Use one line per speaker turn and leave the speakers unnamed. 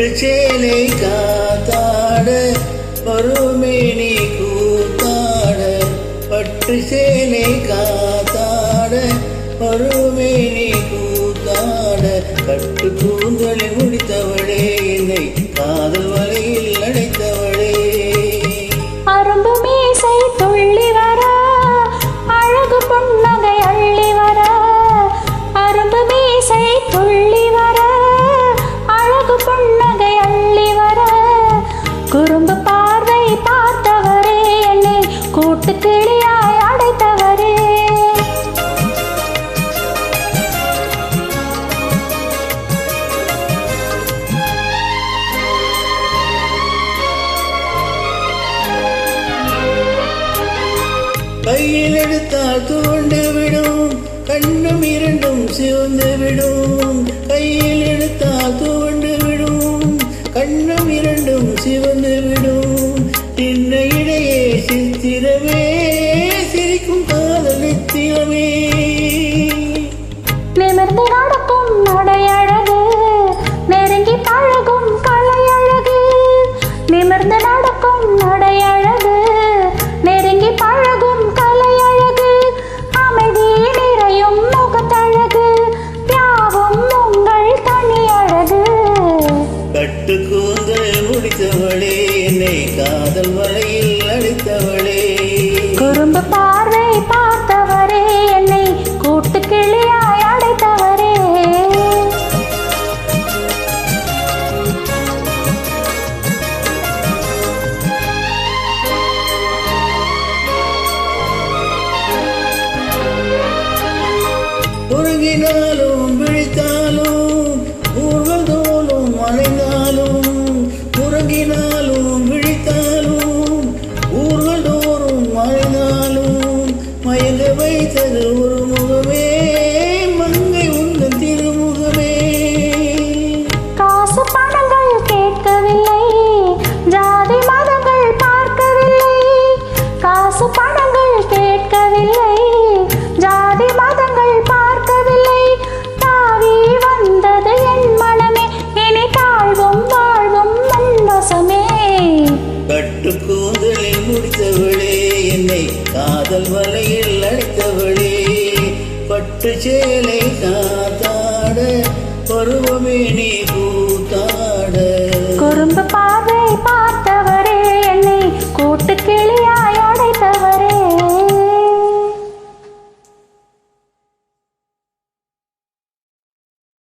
பட்டு சேலை காத்தாட பருமேனி கூத்தாட. பட்டு சேலை காத்தாட பருமேனி கூத்தாட. கட்டு கூந்தலை முடித்தவளே என்னை காதல் வலையில் அடைத்தவள்
கூட்டு அடைத்தவரே
கையில் எடுத்தால் துவண்டு விடும் கண்ணும் இரண்டும் சிவந்து விடும். கையில் எடுத்தால் துவண்டு விடும் கண்ணும் இரண்டும் சிவந்து விடும்.
நடக்கும் நடையழகு நெருங்கி பழகும் கலையழகு நிமிர்ந்து நடக்கும் நடையழகு
Medina அழைத்தவளே என்னை காதல் வலையில் அழைத்தவளே. பட்டு சேலை காத்தாட பருவமே நீ கூத்தாட குறும்ப